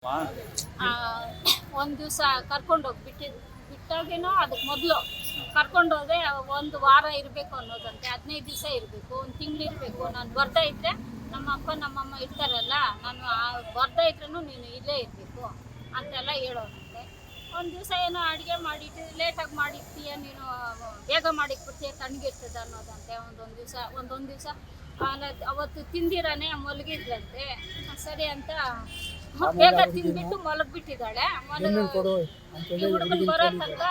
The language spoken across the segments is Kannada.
ಒಂದು ದಿವಸ ಕರ್ಕೊಂಡೋಗಿ ಬಿಟ್ಟಿದ್ ಬಿಟ್ಟಾಗೇನೋ ಅದಕ್ಕೆ ಮೊದಲು ಕರ್ಕೊಂಡೋದ್ರೆ ಒಂದು ವಾರ ಇರಬೇಕು ಅನ್ನೋದಂತೆ, ಹದಿನೈದು ದಿವಸ ಇರಬೇಕು, ಒಂದು ತಿಂಗಳು ಇರಬೇಕು. ನಾನು ಬರ್ತಾ ಇದ್ರೆ ನಮ್ಮ ಅಪ್ಪ ನಮ್ಮಮ್ಮ ಇರ್ತಾರಲ್ಲ, ನಾನು ಬರ್ತಾ ಇದ್ರೂ ನೀನು ಇಲ್ಲೇ ಇರಬೇಕು ಅಂತೆಲ್ಲ ಹೇಳೋನಂತೆ. ಒಂದು ದಿವಸ ಏನೋ ಅಡುಗೆ ಮಾಡಿಟ್ಟು ಲೇಟಾಗಿ ಮಾಡಿರ್ತೀಯ, ನೀನು ಬೇಗ ಮಾಡಿಕ್ಬಿಡ್ತೀಯ ತಣ್ಣಗಿರ್ತದೆ ಅನ್ನೋದಂತೆ. ಒಂದೊಂದು ದಿವಸ ಒಂದೊಂದು ದಿವಸ ಅವತ್ತು ತಿಂದಿರಾನೆ ಮಲಗಿದ್ರಂತೆ ಸರಿ ಅಂತ ಬೇಗ ತಿಂದ್ಬಿಟ್ಟು ಮಲಗ್ಬಿಟ್ಟಿದ್ದಾಳೆ? ಮಲಗ ಹುಡುಗನ್ ಬರೋ ತನಕ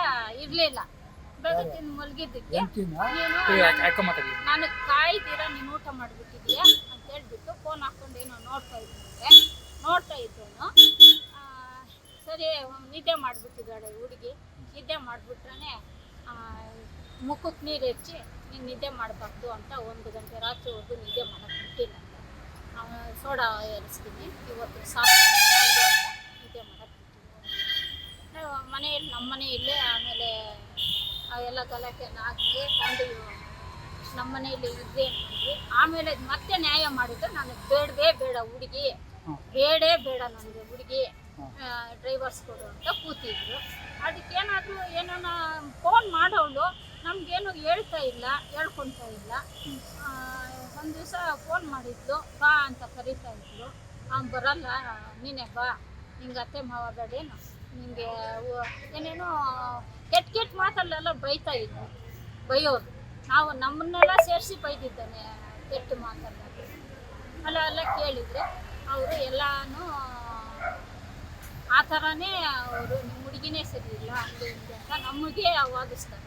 ಇರ್ಲಿಲ್ಲ. ಬೇಗ ತಿಂದು ಮಲಗಿದ್ದಕ್ಕೆ ನೀನು ಮಾತಾಡಿ ನಾನು ಕಾಯ್ತೀರಾ ನೀನು ಊಟ ಮಾಡ್ಬಿಟ್ಟಿದ್ಯಾ ಅಂತ ಹೇಳ್ಬಿಟ್ಟು ಫೋನ್ ಹಾಕೊಂಡು ಏನೋ ನೋಡ್ತಾ ಇದ್ದೆ ನೋಡ್ತಾ ಇದ್ದವನು. ಸರಿ ನಿದ್ದೆ ಮಾಡಿಬಿಟ್ಟಿದ್ದಾಳೆ ಹುಡುಗಿ. ನಿದ್ದೆ ಮಾಡಿಬಿಟ್ರೆ ಮುಖಕ್ಕೆ ನೀರು ಹೆಚ್ಚಿ ನೀನು ನಿದ್ದೆ ಮಾಡಬಾರ್ದು ಅಂತ ಒಂದು ಗಂಟೆ ರಾತ್ರಿವರೆಗೂ ನಿದ್ದೆ ಮಾಡಕ್ಕೆ ಬಿಟ್ಟಿಲ್ಲ. ಸೋಡಾ ಏರಿಸ್ತೀನಿ ಇವತ್ತು ಸಾಕು. ನಾವು ಮನೆಯಲ್ಲಿ ನಮ್ಮ ಮನೆಯಲ್ಲೇ ಆಮೇಲೆ ಎಲ್ಲ ಗಲಾಟೆ ಹಾಕಿ ತಂದು ನಮ್ಮ ಮನೆಯಲ್ಲಿ ಇದ್ದೆ ಆಮೇಲೆ ಮತ್ತೆ ನ್ಯಾಯ ಮಾಡಿದ್ದು ನಾನು ಬೇಡವೇ ಬೇಡ ಹುಡುಗಿ. ಬೇಡೇ ಬೇಡ ನನಗೆ ಹುಡುಗಿ. ಡ್ರೈವರ್ಸ್ ಕೊಡು ಅಂತ ಕೂತಿದ್ರು. ಅದಕ್ಕೇನಾದರೂ ಏನೋ ಫೋನ್ ಮಾಡೋಳು ನಮಗೇನು ಹೇಳ್ತಾ ಇಲ್ಲ ಹೇಳ್ಕೊಳ್ತಾ ಇಲ್ಲ. ಒಂದು ದಿವಸ ಫೋನ್ ಮಾಡಿದ್ಲು, ಬಾ ಅಂತ ಕರೀತಾ ಇದ್ಲು ಅವ್ನು ಬರಲ್ಲ, ನೀನೇ ಬಾ. ನಿಂಗೆ ಅತ್ತೆ ಮಾವ ಬೇಡೇನು ನಿಂಗೆ ಏನೇನೋ ಕೆಟ್ಟ ಕೆಟ್ಟ ಮಾತಲ್ಲೆಲ್ಲ ಬೈತಾ ಇದ್ವಿ ಬೈಯೋರು. ನಾವು ನಮ್ಮನ್ನೆಲ್ಲ ಸೇರಿಸಿ ಬೈದಿದ್ದಾನೆ ಕೆಟ್ಟ ಮಾತಲ್ಲ ಅಲ್ಲ ಎಲ್ಲ ಕೇಳಿದರೆ ಅವರು ಎಲ್ಲಾನು, ಆ ಥರನೇ ಅವರು ನಿಮ್ಮ ಹುಡುಗಿನೇ ಸರಿ ಇಲ್ಲ ಅಂತ ನಮಗೆ ವಾದಿಸ್ತಾರೆ.